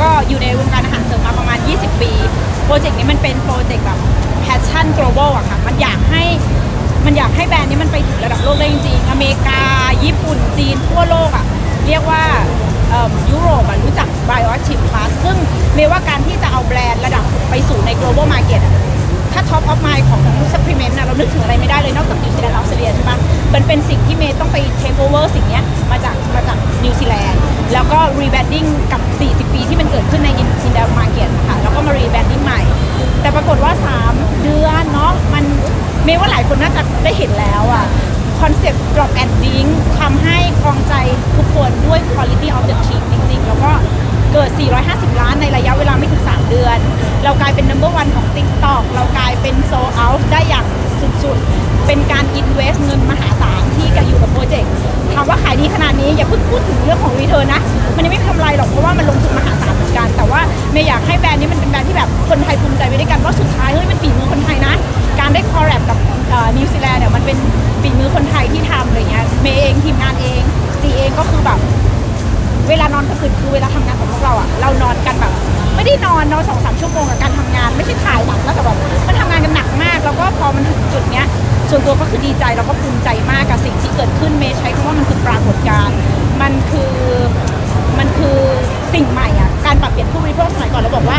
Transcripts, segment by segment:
ก็อยู่ในวงการอาหารเสริมมาประมาณ 20 ปี โปรเจกต์นี้มันเป็นโปรเจกต์แบบ passion global อะค่ะ มันอยากให้มันอยากให้แบรนด์นี้มันไปถึงระดับโลกได้จริงๆ อเมริกา ญี่ปุ่น จีน ทั่วโลกอะเรียกว่ายุโรปรู้จัก Bioactive Plus ซึ่งเมว่าการที่จะเอาแบรนด์ระดับไปสู่ใน global market ถ้า top of mind ของ supplement นะเรานึกถึงอะไรไม่ได้เลยนอกจากนิวซีแลนด์ออสเตรเลียใช่ปะมันเป็นสิ่งที่เมย์ต้องไป take over สิ่งเนี้ยมาจากมาจากนิวซีแลนด์แล้วก็ rebranding กับ 40 ปีที่มันเกิดขึ้นใน in in the market ค่ะแล้วก็มา rebranding ใหม่ แต่ปรากฏว่า 3 เดือนเนาะมันเมย์ว่าหลายคนน่าจะได้เห็นแล้วอะคอนเซ็ปต์ drop and link ทำให้ครองใจทุกคนด้วย quality of the team จริง ๆ แล้วก็ เกิด 450 ล้านในระยะเวลาไม่ถึง 3 เดือน เรากลายเป็น number one ของ TikTok เรากลายเป็น s o l out ได้อย่างสุดๆ เป็นการ invest เงินมหาศาลที่จะอยู่กับโปรเจกต์ถามว่าขายดีขนาดนี้อย่าเพิ่งพูดถึงเรื่องของ return นะ มันยังไม่ทำไรหรอกเพราะว่ามันลงทุนมหาศาลเหมือนกัน แต่ว่าเมย์อยากให้แบรนด์นี้มันเป็นแบรนด์ที่แบบคนไทยภูมิใจไปด้วยกันว่าสุดท้ายเฮ้ยมันฝีมือคนไทยนะ การได้คอลแลบกับนิวซีแลนด์เนี่ยมันเป็นฝีมือคนไทยที่ทำอะไรเงี้ยเมย์เองทีมงานเองจีเองก็คือแบบ เวลานอนกลางคืนคือเวลาทำงานของพวกเราอะเรานอนกันแบบ ไม่ได้นอนนอนสองสามชั่วโมงกับการทำงาน ไม่ใช่ถ่ายหนักแล้วแต่แบบมันทำงานกันหนักมากแล้วก็พอมันถึงจุดเนี้ย ส่วนตัวก็คือดีใจแล้วก็ภูมิใจมากกับสิ่งที่เกิดขึ้นเมย์ใช้คำว่ามันคือปรากฏการณ์มันคือมันคือสิ่งใหม่อะการปรับเปลี่ยนผู้บริโภคสมัยก่อนเราบอกว่า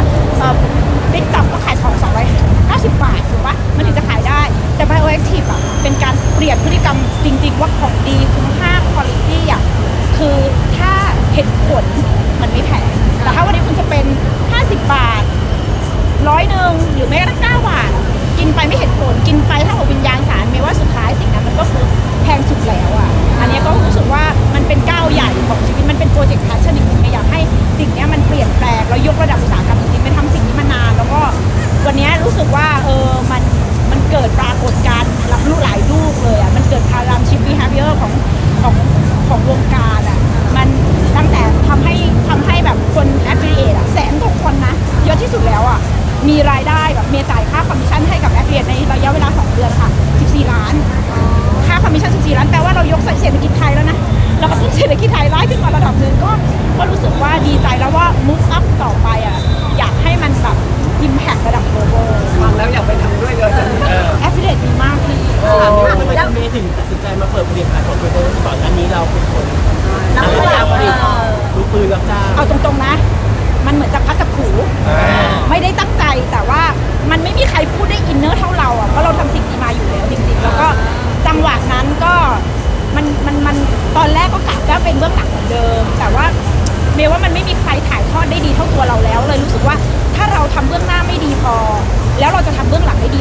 ติ๊กต็อกก็ขายของ290 บาทถูกปะมันถึงจะขายได้แต่ Bioactive อะเป็นการเปลี่ยนพฤติกรรมจริง ๆ ว่าของ สิ่งนี้มันเปลี่ยนแปลงแล้วยกระดับอุตสาหกรรมจริงๆไม่ทำสิ่งนี้มานาน แล้วก็วันนี้รู้สึกว่าเออมันมันเกิดปรากฏการณ์รับรู้หลายลูกเลยอะมันเกิดพารามชิป behavior ของของของวงการอะมันตั้งแต่ทำให้ทำให้แบบคน affiliate อะแสนกว่าคนนะเยอะที่สุดแล้วอะมีรายได้แบบเมียจ่ายค่าคอมมิชชั่นให้กับ affiliate ในระยะเวลา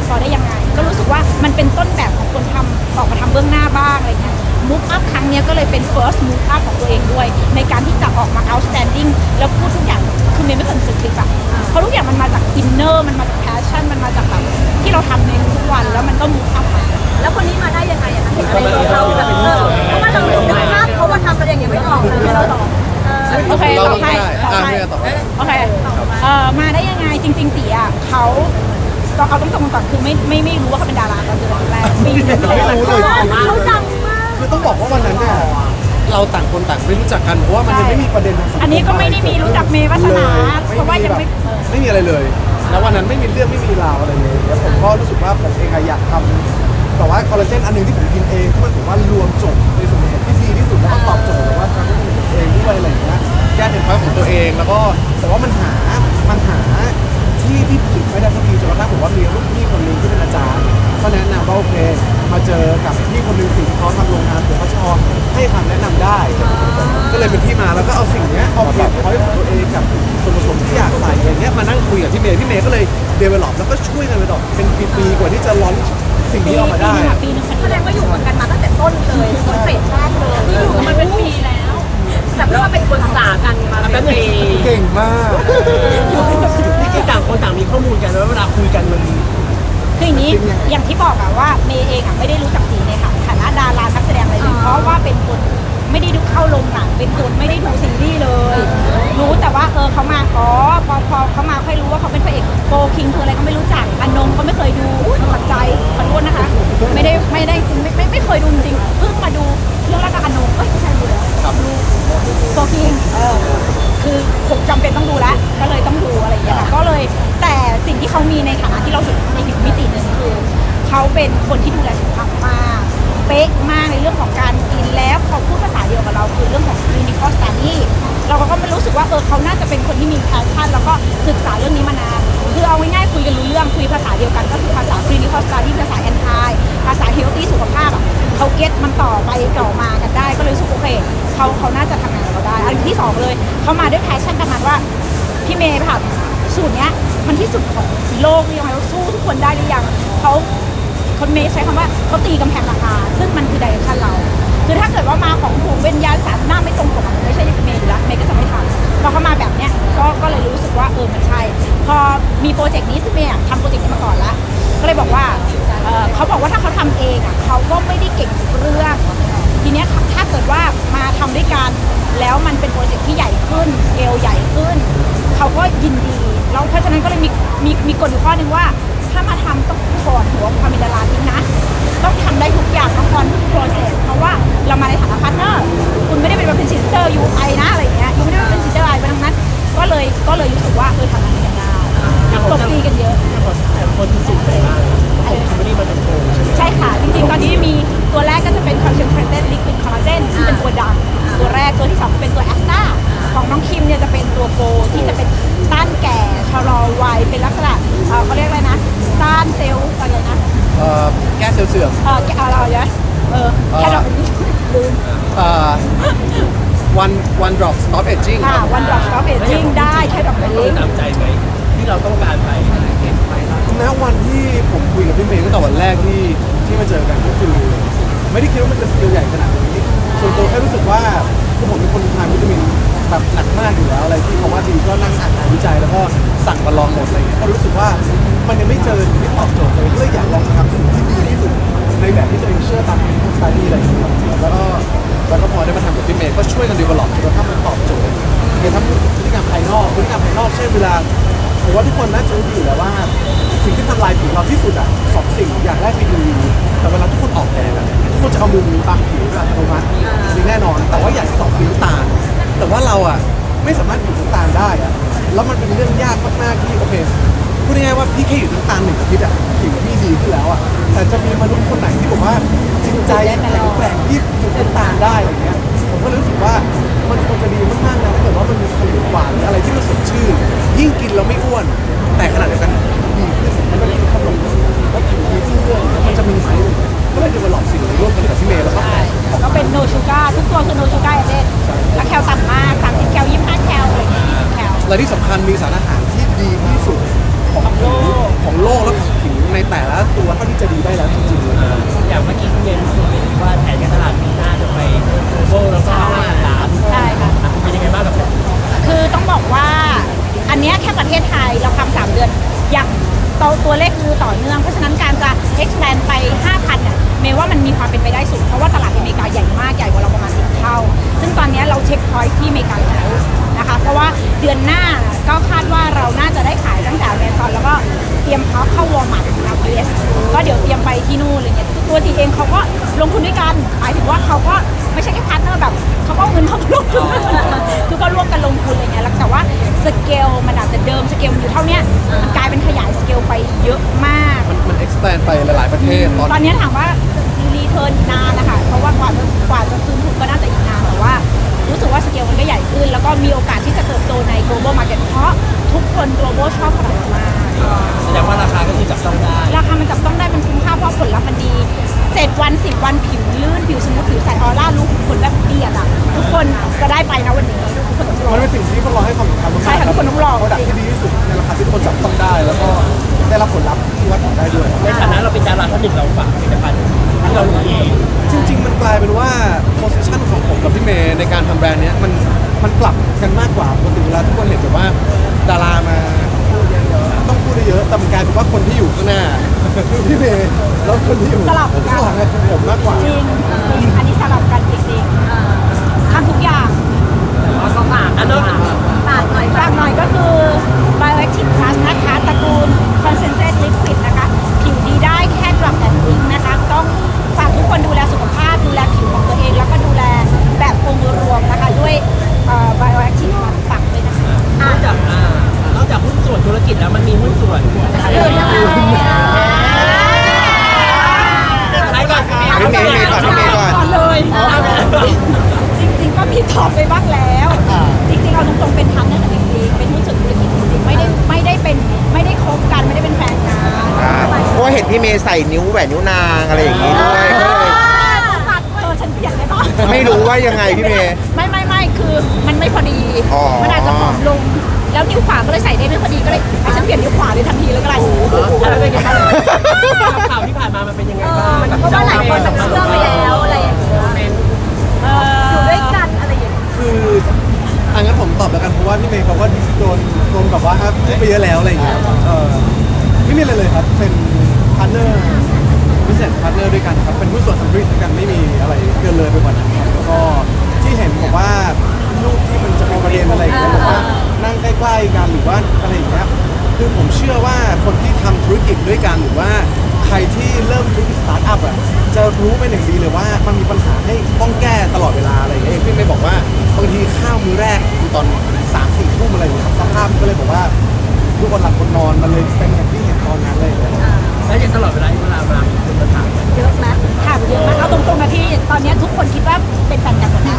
บื้อได้ยังไง ก็รู้สึกว่ามันเป็นต้นแบบของคนทำออกมาทำเบื้องหน้าบ้างอะไรเงี้ย move up ครั้งนี้ก็เลยเป็น first move up ของตัวเองด้วย ในการที่จะออกมา outstanding แล้วพูดทุกอย่างคือเมย์ไม่เคยสึกคลิปอะเพราะทุกอย่างมันมาจาก inner มันมาจาก passion มันมาจากแบบที่เราทำในทุกวันแล้วมันก็ move up มาแล้วคนนี้มาได้ยังไงอะเห็นอะไรในเขาแบบเออเพราะว่าเรานึกภาพเขามาทำกันอย่างเงี้ยไม่ออกเลยเราตอบโอเคต่อให้ได้ต่อให้ไม่ต่อโอเคมาได้ยังไงจริงๆจีอะเขา ต้องเอาต้องตรงๆก่อนคือไม่ไม่ไม่รู้ว่าเขาเป็นดาราตอนเจอครั้งแรกปีนึงไม่รู้เลยเขาดังมากคือต้องบอกว่าวันนั้นเนี่ยเราต่างคนต่างไม่รู้จักกันเพราะว่ามันยังไม่มีประเด็นทางสังคมอันนี้ก็ไม่ได้มีรู้จักเมย์วัฒนาเลยเพราะว่ายังไม่แบบเออไม่มีอะไรเลยแล้ววันนั้นไม่มีเรื่องไม่มีราวอะไรเลยแล้วผมก็รู้สึกว่าผมเองอะอยากทำแต่ว่าคอลลาเจนอันหนึงที่ผมกินเองที่มันถือว่ารวมจบในส่วนผสมที่ดีที่สุดแล้วก็ตอบโจทย์แต่ว่าทางที่ผมเองด้วยอะไรอย่างเงี้ยแก้เป็นพอยของตัวเองแล้วก็แต่ว่ามันหามันหา ที่ที่ผลิตไม่ได้สักทีจนกระทั่งผมว่ามีรุ่นพี่คนหนึงที่เป็นอาจารย์ก็แนะนำว่าโอเค มาเจอกับพี่คนหนึงสิ่งที่เขาทำโรงงานผมก็ชอบให้คำแนะนำได้ ก็เลยเป็นที่มาแล้วก็เอาสิ่งเนี้ยเอาแบบพอยของตัวเองกับส่วนผสมที่อยากใส่อย่างเงี้ยมานั่งคุยกับพี่เมย์พี่เมย์ก็เลยเดเวล็อปแล้วก็ช่วยกันไปต่อเป็นปีๆกว่าที่จะร้อนสิ่งนี้ออกมาได้ ปีหนึงคะปีหนึงแสดงว่าอยู่กันมาตั้งแต่ต้นเลยโปรเซสแรกเลยที่อยู่กันมาเป็นปีแล้ว แต่เรียกว่าเป็นคนสากันมาเป็นปี เก่งมาก มีข้อมูลกันแล้วเวลาคุยกันมัน คืออย่างนี้อย่างที่บอกอะว่าเมย์เองอะไม่ได้รู้จักจีในฐานะดารานักแสดงอะไรเลยเพราะว่าเป็นคนไม่ได้ดูเข้าลงหนังเป็นคนไม่ได้ดูซีรีส์เลย รู้แต่ว่าเออเขามาอ๋อพอพอเขามาค่อยรู้ว่าเขาเป็นพระเอกโกคิงคืออะไรก็ไม่รู้จักอนงก็ไม่เคยดูขัดใจขอโทษนะคะ ไม่ได้ไม่ได้จริงไม่ไม่เคยดูจริงเพิ่งมาดูเรื่องแรกกับอนงเอ้ยไม่ใช่ดูแล้วดูโกคิงเออคือผมจำเป็นต้องดูแล้วก็เลยต้องดูอะไรอย่างเงี้ยก็เลย สิ่งที่เขามีในฐานะที่เราเห็นในอีกมิติหนึ่งคือเขาเป็นคนที่ดูแลสุขภาพมาก เป๊ะมากในเรื่องของการกินแล้วเขาพูดภาษาเดียวกับเราคือเรื่องของ clinical study เราก็ไม่รู้สึกว่าเออเขาน่าจะเป็นคนที่มีแพชชั่นแล้วก็ศึกษาเรื่องนี้มานานคือเอาง่ายๆคุยกันรู้เรื่องคุยภาษาเดียวกันก็คือภาษา clinical study ภาษาแอ anti ภาษา healthy สุขภาพเขาเก็ตมันต่อไปต่อมากันได้ ก็เลยรู้สึกโอเคเขาเขาน่าจะทำงานกับเราได้อันที่สองเลยเขามาด้วยแพชชั่นประมาณว่าพี่เมย์ค่ะ สูตรเนี้ยมันที่สุดของโลกยังไงว่าสู้ทุกคนได้หรือยังเขาคนเมย์ใช้คำว่าเขาตีกำแพงราคาซึ่งมันคือดิเรกชันเรา คือถ้าเกิดว่ามาของถูกเว้นยาสารหน้าไม่ตรงปกมันไม่ใช่เมย์อยู่แล้วเมย์ก็จะไม่ทำพอเขามาแบบเนี้ยก็ก็เลยรู้สึกว่าเออมันใช่ พอมีโปรเจกต์นี้ซึ่งเมย์ทำโปรเจกต์นี้มาก่อนล้วก็เลยบอกว่าเออเขาบอกว่าถ้าเขาทำเองอะเขาก็ไม่ได้เก่งทุกเรื่องทีเนี้ยถ้าเกิดว่ามาทำด้วยกันแล้วมันเป็นโปรเจกต์ที่ใหญ่ขึ้นสเกลใหญ่ขึ้น เขาก็ยินดี แล้วเพราะฉะนั้นก็เลยมีมีมีกฎอยู่ข้อหนึ่งว่า ถ้ามาทำต้องถอดหัวความเป็นดาราทิ้งนะ ต้องทำได้ทุกอย่างต้องคอนทุกโปรเซสเพราะว่าเรามาในฐานะพาร์ทเนอร์คุณไม่ได้เป็นเป็นซิสเตอร์ยูไอนะอะไรอย่างเงี้ยยูไม่ได้เป็นซิสเตอร์ไอไปทั้งนั้น ก็เลยก็เลยรู้สึกว่าเออทำงานกันได้ตบตีกันเยอะ แต่คนที่สุดไหนบ้างผมคิมเบอรี่มาจากโกใช่ไหมใช่ค่ะ จริงๆ ตอนนี้มีตัวแรกก็จะเป็น concentrated liquid collagen ที่เป็นตัวดำตัวแรกตัวที่สองเป็นตัวแอสตา เซลล์เสื่อมเออแกอะไรนะเออแค่เราลืมเอ่อ one one drop stop aging ค่ะ one drop stop aging ได้แค่ดอกเราลิงตามใจไหมที่เราต้องการไปณวันที่ผมคุยกับพี่เมย์ตั้งแต่วันแรกที่ที่มาเจอกันก็คือ ไม่ได้คิดว่ามันจะสเกลใหญ่ขนาดนี้ ส่วนตัวแค่รู้สึกว่าคือผมเป็นคนทานวิตามินแบบหนักมากอยู่แล้วอะไรที่เขาว่าดีก็นั่งอ่านงานวิจัยแล้วก็สั่งมาลองหมดอะไรเงี้ยก็รู้สึกว่ามันยังไม่เจอที่ตอบโจทย์เลยก็เลยอยากลองทำสิ่งที่ดีที่สุด ในแบบที่ตัวเองเชื่อตามที่สไตล์อะไรอย่างเงี้ยแล้วก็แล้วก็พอได้มาทำกับพี่เมย์ก็ช่วยกันดีวลลอปจนกระทั่งมันตอบโจทย์ในทั้งพฤติกรรมภายนอกพฤติกรรมภายนอกเช่นเวลาผมว่าทุกคนน่าจะรู้ดีอยู่แล้วว่า สิ่งที่ทำลายผิวเราที่สุดอะสองสิ่งอย่างแรกคือ UV แต่เวลาทุกคนออกแดดอะทุกคนจะเอามือบังผิวแบบอัตโนมัตินี่แน่นอน แต่ว่าอย่างที่สองคือน้ำตาล แต่ว่าเราอะไม่สามารถหยุดน้ำตาลได้อะแล้วมันเป็นเรื่องยากมากๆที่โอเค พูดง่ายๆว่าพี่แค่หยุดน้ำตาลหนึ่งอาทิตย์อะผิวพี่ดีขึ้นแล้วอะแต่จะมีมนุษย์คนไหนที่บอกว่าจริงใจแข็งแกร่งที่หยุดน้ำตาลได้อะไรเงี้ยผมก็รู้สึกว่ามันควรจะดีมากๆนะถ้าเกิดว่ามันมีขนมหวานหรืออะไรที่มันสดชื่น ยิ่งกินเราไม่อ้วน แต่ขนาดเดียวกันดีขึ้นแล้วก็กินขนมแล้วผิวดีขึ้นเรื่อยๆมันจะมีไหมก็เลยดูว่าหลอกสิ่งนี้ร่วมกันกับพี่เมย์แล้วก็ก็เป็น no sugar ทุกตัวคือ no sugar เด็ดแล้วแคลต่ำมาก30แคล25แคลอะไรอย่างเงี้ย20แคลและที่สำคัญมีสารอาหารที่ดีที่สุด ของโลกของโลกและของผิวในแต่ละตัวเท่าที่จะดีได้แล้วจริงๆ อย่างเมื่อกี้คุณเมย์พูดไปว่าแผนการตลาดปีหน้าจะไปโกแล้วก็ห้าล้านใช่ค่ะ เป็นยังไงบ้างกับแผนคือต้องบอกว่าอันเนี้ยแค่ประเทศไทยเราทำสามเดือน อย่างตัวตัวเลขคือต่อเนื่อง เพราะฉะนั้นการจะ expand ไป 5,000เนี่ยเมย์ว่ามันมีความเป็นไปได้สูง เพราะว่าตลาดอเมริกาใหญ่มากใหญ่กว่าเราประมาณสิเท่า ซึ่งตอนเนี้ยเราเช็คพอยท์ที่อเมริกาแล้วนะคะ เพราะว่าเดือนหน้าก็คาดว่าเราน่าจะได้ เกลมันอาจจะเดิมสเกลมันอยู่เท่าเนี้ยมันกลายเป็นขยายสเกลไปเยอะมาก มันมัน expand ไปหลาย ๆ ประเทศตอนตอนนี้ถามว่ารีเทิร์นนานนะคะเพราะว่ากว่าจะกว่าจะคืนทุนก็น่าจะอีกนานแต่ว่า รู้สึกว่าสเกลมันก็ใหญ่ขึ้น แล้วก็มีโอกาสที่จะเติบโตใน global market เพราะทุกคน global ชอบเรามากแสดงว่าราคาก็คือจับต้องได้ ราคามันจับต้องได้มันคุ้มค่าเพราะผลลัพธ์มันดีเจ็ดวันสิบวันผิวลื่นผิวสมูทผิวใสออร่าลุกผลแบบเปลี่ยนอะทุกคนจะได้ไปนะวันนี้ ได้รับผลลัพธ์ที่วัดผลได้ด้วย ในฐานะเราเป็นดาราท่านหนึ่งเราฝากผลิตภัณฑ์ที่เรารู้เองจริง ๆ มันกลายเป็นว่า position ของผมกับพี่เมย์ในการทำแบรนด์เนี้ยมันมันปรับกันมากกว่าปกติเวลาทุกคนเห็นแบบว่า ดารามาพูดเยอะๆต้องพูดเยอะๆแต่มันกลายเป็นว่าคนที่อยู่ข้างหน้าคือพี่เมย์แล้วคนที่อยู่สลับกัน ข้างหลังอะคือผมมากกว่า จริงจริงอันนี้สลับกันจริงๆทำทุกอย่างแล้วก็ฝากอันนอกจากฝากหน่อยฝากหน่อยก็คือ Bioactive Plus นะคะตระกูล Concentrate Liquid นะคะ ผิวดีได้แค่ drop and wing นะคะ ต้องฝากทุกคนดูแลสุขภาพ ดูแลผิวของตัวเอง แล้วก็ดูแลแบบองค์รวมนะคะ ด้วยเอ่อ Bioactive Plus ฝากด้วยนะคะ นอกจากอ่านอกจากหุ้นส่วนธุรกิจแล้วมันมีหุ้นส่วน อื่นยังไง อบไปบ้างแล้ว จริงๆเอาตรงๆเป็นพันนั่นแหละจริงๆเป็นหุ้นส่วนธุรกิจจริงๆไม่ได้ไม่ได้เป็นไม่ได้คบกันไม่ได้เป็นแฟนกัน อ่าเพราะว่าเห็นพี่เมย์ใส่นิ้ว แหวนนิ้วนางอะไรอย่างงี้ด้วยก็เลยเออฉันเปลี่ยนได้ปะไม่รู้ว่ายังไงพี่เมย์ ไม่ไม่ไม่คือมันไม่พอดี อ๋อ มันอาจจะผอมลง แล้วนิ้วขวาก็เลยใส่ได้ไม่พอดีก็เลยให้ฉันเปลี่ยนนิ้วขวาเลยทันทีเลยก็ได้อะไรเป็นไงบ้างข่าวที่ผ่านมามันเป็นยังไงบ้างเพราะว่าหลายคนแบบเชื่อไปแล้วอะไรอย่างเงี้ยเอออยู่ด้วยกันอะไรอย่างเงี้ยคืออังั้นผมตอบแล้วกันเพราะว่าพี่เมย์เขาก็โดนโดนแบบว่าพูดไปเยอะแล้วอะไรอย่างเงี้ยเออไม่มีอะไรเลยครับเป็นพาร์ทเนอร์ พิเศษพาร์ทเนอร์ด้วยกันครับ เป็นผู้นส่วนทำธุรกิจด้วยกันไม่มีอะไรเกินเลยไปกว่านั้นครับแล้วก็ที่เห็นบอกว่าลูกที่มันจะเป็นประเด็นอะไรอย่างเงี้ยบอกว่านั่งใกล้ๆกันหรือว่าอะไรอย่างเงี้ยคือผมเชื่อว่าคนที่ทำธุรกิจด้วยกันหรือว่าใครที่เริ่มธุรกิจสตาร์ทอัพอะจะรู้เป็นอย่างดีเลยว่ามันมีปัญหาให้ต้องแก้ตลอดเวลาอะไรอย่างเงี้ยพี่ไม่บอกว่าบางทีข้าวมื้อแรกคือตอนสามสี่ทุ่มอะไรอย่างเงี้ยครับสภาพก็เลยบอกว่าทุกคนหลับคนนอนมันเลยเป็นอย่างที่เห็นตอนนั้นเลยอย่างเงี้ยแล้วอย่างตลอดเวลาที่ ตรงๆนะพี่ตอนเนี้ยทุกคนคิดว่าเป็นแฟนกันหมดนะ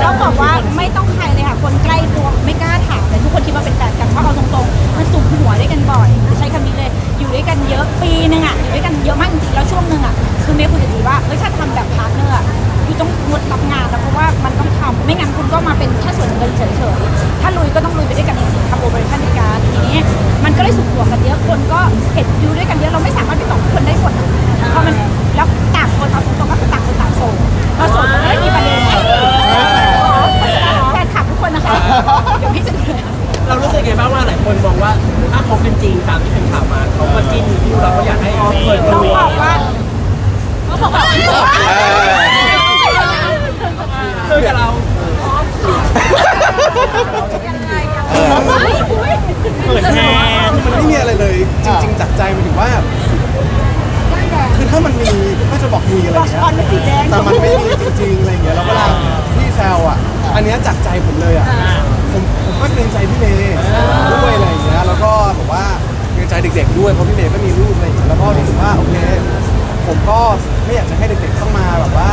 แล้วบอกว่าไม่ต้องใครเลยค่ะคนใกล้ตัวไม่กล้าถามเลยทุกคนคิดว่าเป็นแฟนกันเพราะเอาตรงๆมันสูบหัวด้วยกันบ่อยใช้คำนี้เลยอยู่ด้วยกันเยอะปีนึงอะอยู่ด้วยกันเยอะมากจริงๆแล้วช่วงหนึ่งอะคือเมย์คุยกับจีว่าเอ้ยถ้าทำแบบพาร์ทเนอร์อะคือต้องงดรับงานแล้วเพราะว่ามันต้องทำไม่งั้นคุณก็มาเป็นแค่ส่วนเงินเฉยๆถ้าลุยก็ต้องลุยไปด้วยกันจริงๆ โอเปอเรชั่นด้วยกันทีนี้มันก็เลยสุกหัวกันเยอะคนก็เห็นอยู่ด้วยกันเยอะเราไม่สามารถไปตอบทุกคนได้หมดอะเพราะมันแล้วต่างคนเอาตรงๆก็คือต่างคนต่างโสดพอโสดมันก็ไม่มีประเด็นแฟนคลับทุกคนนะคะเดี๋ยวพี่จะดูแลเรารู้สึกไงบ้างว่าหลายคนมองว่าถ้าคบเป็นจริงตามที่เป็นข่าวมาเขาก็จิ้นอยู่เราก็อยากให้เปิดต้ตัองวบอกว่าเขาบอกว่า คือกับเรา เปิดแทนมันไม่มีอะไรเลย จริง ๆ จากใจหมายถึงว่า คือถ้ามันมีก็จะบอกมีอะไรบอกเงี้ยก่อนเป็นสีแดงแต่มันไม่มีจริงๆอะไรเงี้ยแล้วเวลาพี่แซวอะ อันเนี้ยจากใจผมเลยอะผมผมก็เกรงใจพี่เมย์ด้วยอะไรอย่างเงี้ยแล้วก็แบบว่าเกรงใจเด็ก ๆ ด้วยเพราะพี่เมย์ก็มีลูกอะไรอย่างเงี้ยแล้วก็รู้สึกว่าโอเคผมก็ไม่อยากจะให้เด็กๆต้องมาแบบว่า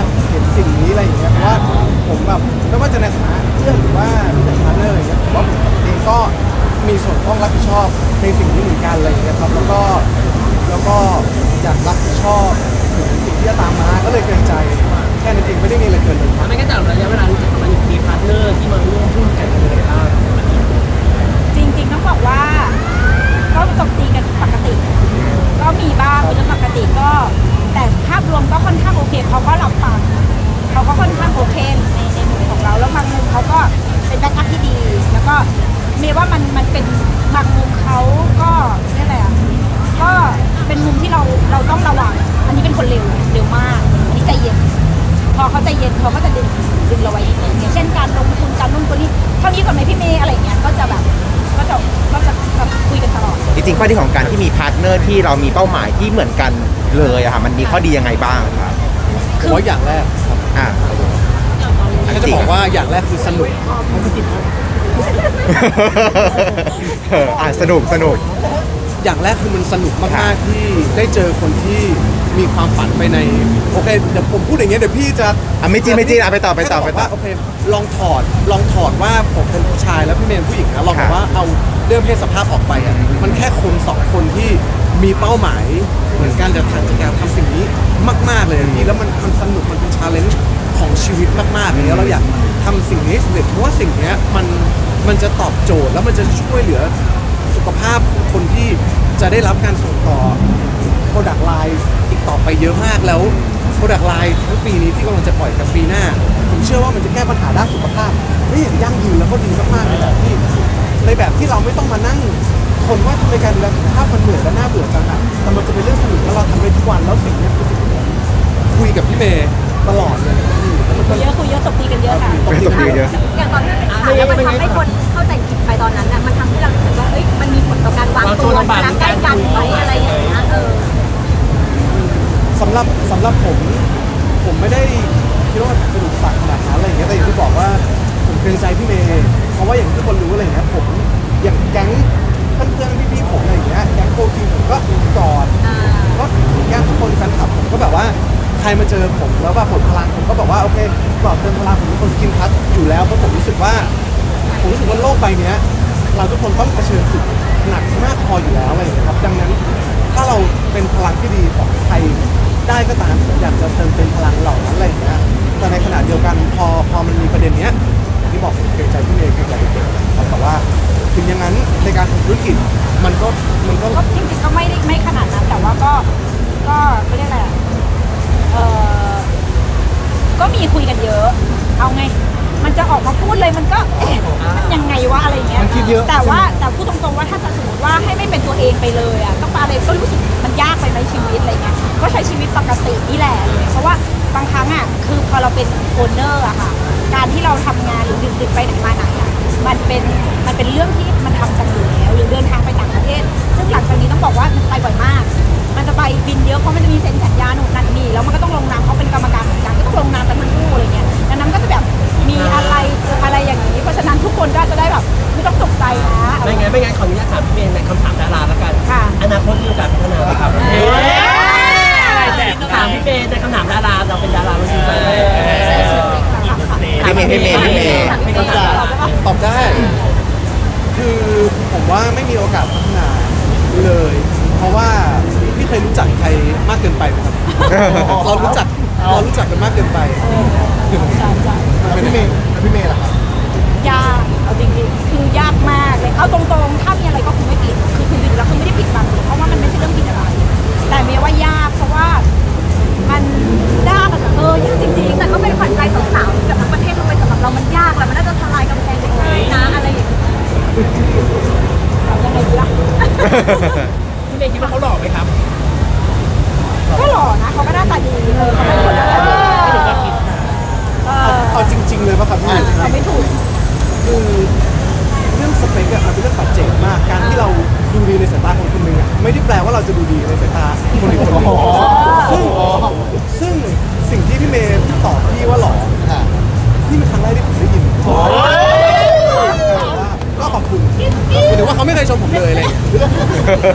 ข้อดีของการที่มีพาร์ทเนอร์ที่เรามีเป้าหมายที่เหมือนกันเลยอะค่ะมันมีข้อดียังไงบ้างครับผมว่าอย่างแรกครับอ่าก็จะบอกว่าอย่างแรกคือสนุกเอออะสนุกสนุก อย่างแรกคือมันสนุกมากๆที่ได้เจอคนที่ มีความฝันไปในโอเคเดี๋ยวผมพูดอย่างเงี้ยเดี๋ยวพี่จะอะไม่จริงไม่จริงอะไปต่อไปต่อแค่จะบกไปต่อว่าโอเคลองถอดลองถอดว่าผมเป็นผู้ชายแล้วพี่เมย์เป็นผู้หญิงนะลองครับบอกว่าเอาเรื่องเพศสภาพออกไปอะมันแค่คนสองคนที่มีเป้าหมายเหมือนกันจะทำจะการทำสิ่งนี้มากๆเลยพี่แล้วมันมันสนุกมันเป็นชาเลนจ์ของชีวิตมากๆเลยแล้วเราอยากทำสิ่งนี้ให้สำเร็จเพราะว่าสิ่งเนี้ยมันมันจะตอบโจทย์แล้วมันจะช่วยเหลือสุขภาพของคนที่จะได้รับการส่งต่อ Product Line อีก ต่อไปเยอะมากแล้ว Product Line ทั้งปีนี้ที่กำลังจะปล่อยกับปีหน้า ผมเชื่อว่ามันจะแก้ปัญหาด้านสุขภาพได้อย่างยั่งยืนแล้วก็ดีมากๆในแบบที่ในแบบที่เราไม่ต้องมานั่งคนว่าทำไมการดูแลสุขภาพมันเหนื่อยและน่าเบื่อจังอะแต่มันจะเป็นเรื่องสนุกแล้วเราทำได้ทุกวันแล้วสิ่งเนี้ยคือสิ่งที่ผมคุยกับพี่เมย์ตลอดเลยแล้วมันคุก็ยเยอะคุยเยอะตบตีกันเยอะค่ะไม่ตบตีเยอะอย่างตอนที่เป็นข่าวแล้วมันทำให้คนเข้าใจผิดไปตอนนั้นน่ะมันทำให้เรารู้สึกว่าเอ้ยมันมีผลต่อการวางตัวเวลาใกล้กันไหมอะไรอย่างเงี้ยเออ สำหรับสำหรับผม ผมไม่ได้คิดว่าสนุกสักขนาดนั้นอะไรอย่างเงี้ยแต่อย่างที่บอกว่าผมเกรงใจพี่เมย์เพราะว่าอย่างที่ทุกคนรู้อะไรอย่างเงี้ยผมอย่างแก๊งเพื่อนๆพี่ๆผมอะไรอย่างเงี้ยแก๊งโคคิวผมก็กอดก็แก๊งทุกคนแฟนคลับผมก็แบบว่าใครมาเจอผมแล้วว่าผมดพลังผมก็บอกว่าโอเคปอบเติมพลังผมเป็นคนสกินพัทอยู่แล้วเพราะผมรู้สึกว่าผมรู้สึกว่าโลกใบนี้ยเราทุกคนต้องเผชิญสุดหนักมากพออยู่แล้วอะไรอย่เงี้ยครับ ดังนั้นถ้าเราเป็นพลังที่ดีของใคร ได้ก็ตามอยากจะเติมเป็นพลังหล่อ อะเพราะมันจะมีเซ็นสัญญาหนุนนั่นนี่แล้วมันก็ต้องลงนามเขาเป็นกรรมการเหมือนกันก็ต้องลงนามกันทั้งคู่อะไรเงี้ยดังนั้นก็จะแบบมีอะไรอะไรอย่างนี้ เพราะฉะนั้นทุกคนก็จะได้แบบไม่ต้องตกใจนะไม่ไงั้นไม่งั้นขออนุญาตถามพี่เมย์ในคำถามดาราละกันค่ะอนาคตมีโอกาสพัฒนาไหมครับอะไรแถามพี่เมย์ในคำถามดาราเราเป็นดาราเราจริงใจพี่เมย์พี่เมย์พี่เมย์ตอบได้ คือผมว่าไม่มีโอกาสพัฒนาเลย เพราะว่า เคยรู้จักใครมากเกินไปนะครับ เรารู้จักเรารู้จักกันมากเกินไปพี่เมย์พี่เมย์เหรอครับยากเอาจริงๆคือยากมากเลยเอาตรงๆถ้ามี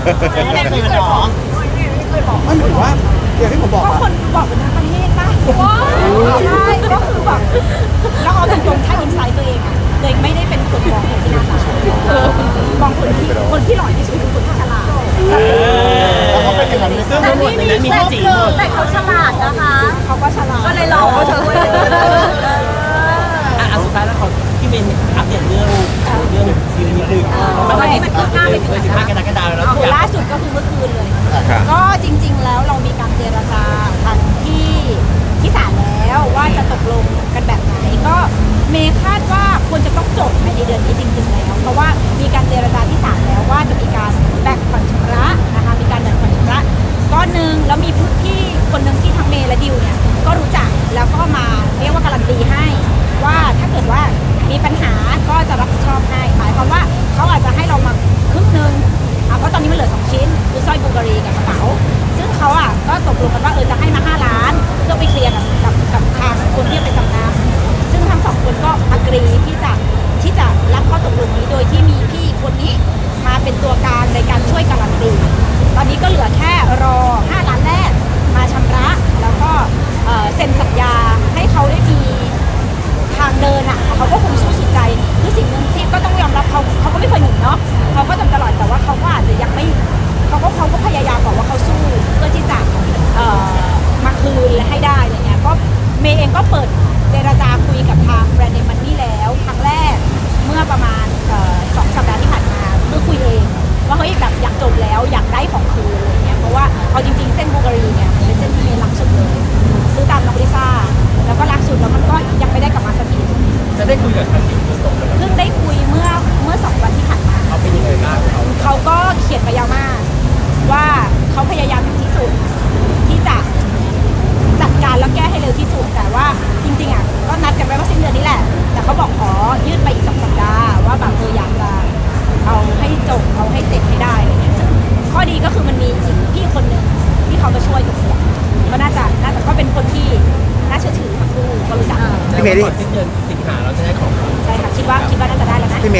ไม่เคยบอกมันถือว่าอย่างที่ผมบอกก็อคนบอกเป็นประเทศป่ะว้าใช่ก็คือแบบแล้วเอาตรงๆถ้าอินไซต์ตัวเองอะเลยไม่ได้เป็นคนมองที่น้าตาเออมองคนที่คนที่หล่อที่สุดคือคนที่ฉลาดแต่เขาเป็นอย่างนั้ซึ่งทั้งหมดนี้มีแค่จีหมแต่เขาฉลาดนะคะ เขาก็ฉลาดก็เลยหล่อด้วย อะอะสุดท้ายแล้วเขาพี่เบน มันวันนี้สิบห้าไปถึงสิบห้ากรกดาแล้วล่าสุดก็คือเมื่อคืนเลย ก็จริง ๆ แล้วเรามีการเจรจาทันที่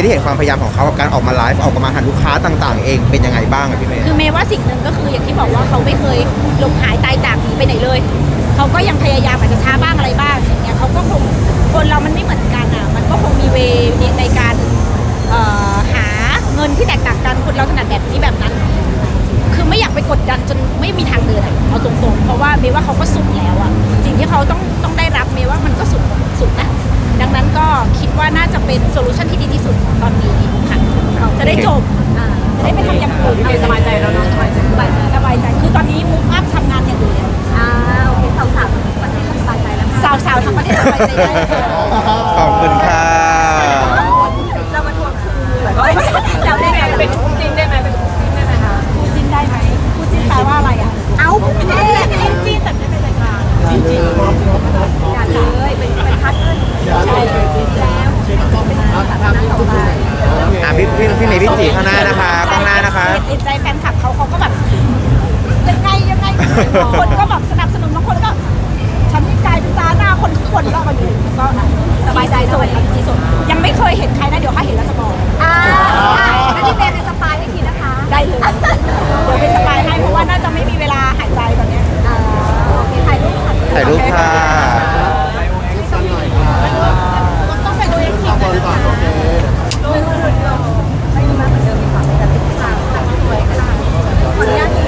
ได้เห็นความพยายามของเขากับการออกมาไลฟ์ออกมาหาลูกค้าต่างๆ เองเป็นยังไงบ้างพี่เมย์คือเมย์ว่าสิ่งหนึ่งก็คืออย่างที่บอกว่าเขาไม่เคยหลงหายตายจากหนีไปไหนเลย เขาก็ยังพยายามอาจจะช้าบ้างอะไรบ้างอย่างเงี้ยเขาก็คงคนเรามันไม่เหมือนกันอะมันก็คงมีเวในการหาเงินที่แตกต่างกันคนเราถนัดแบบนี้แบบนั้น ไม่อยากไปกดดันจนไม่มีทางเดินอะเอาตรงๆ เพราะว่าเมย์ว่าเขาก็สุดแล้วอะสิ่งที่เขาต้องต้องได้รับเมย์ว่ามันก็สุดสุดนะ ดังนั้นก็คิดว่าน่าจะเป็นโซลูชันที่ดีที่สุดตอนนี้ค่ะจะได้จบอ่าจะได้ไปทำอย่างอื่นพี่เมย์สบายใจแล้วเนาะสบายใจสบายใจสบายใจคือตอนนี้มุกอัพทำงานอย่างอื่นแล้วอ่าโอเคสาวสาวๆประเทศก็สบายใจแล้วค่ะสาวๆทำประเทศสบายใจได้ค่ะขอบคุณค่ะเรามาทวงคืนเราได้ไงเป็นคู่จิ้นได้ จริงๆอย่าเลยเป็นเป็นพาร์ทเนอร์แล้วเป็นสถานะต่อไปอะพี่พี่พี่เมย์พี่จีข้างหน้านะคะข้างหน้านะคะเห็นใจแฟนคลับเขาเขาก็แบบยังไงยังไงบางคนก็แบบสนับสนุนบางคนก็ฉันนี่กลายเป็นตาหน้าคนทุกคนก็มาอยู่ก็สบายใจสบายใจที่สุดยังไม่เคยเห็นใครนะเดี๋ยวถ้าเห็นแล้วจะบอกอ่าแล้วที่เมย์เป็นสปายให้ทีนะคะ ได้เลยเดี๋ยวไปสบายให้เพราะว่าน่าจะไม่มี ถ่ายรูปค่ะต้องใส่ตัวเองค่อนโอเคไม่รู้เหมือนเดิมไม่รู้เหมือนเดิมมีความเป็นแบบติดตามสวยขนาดนี้ขออน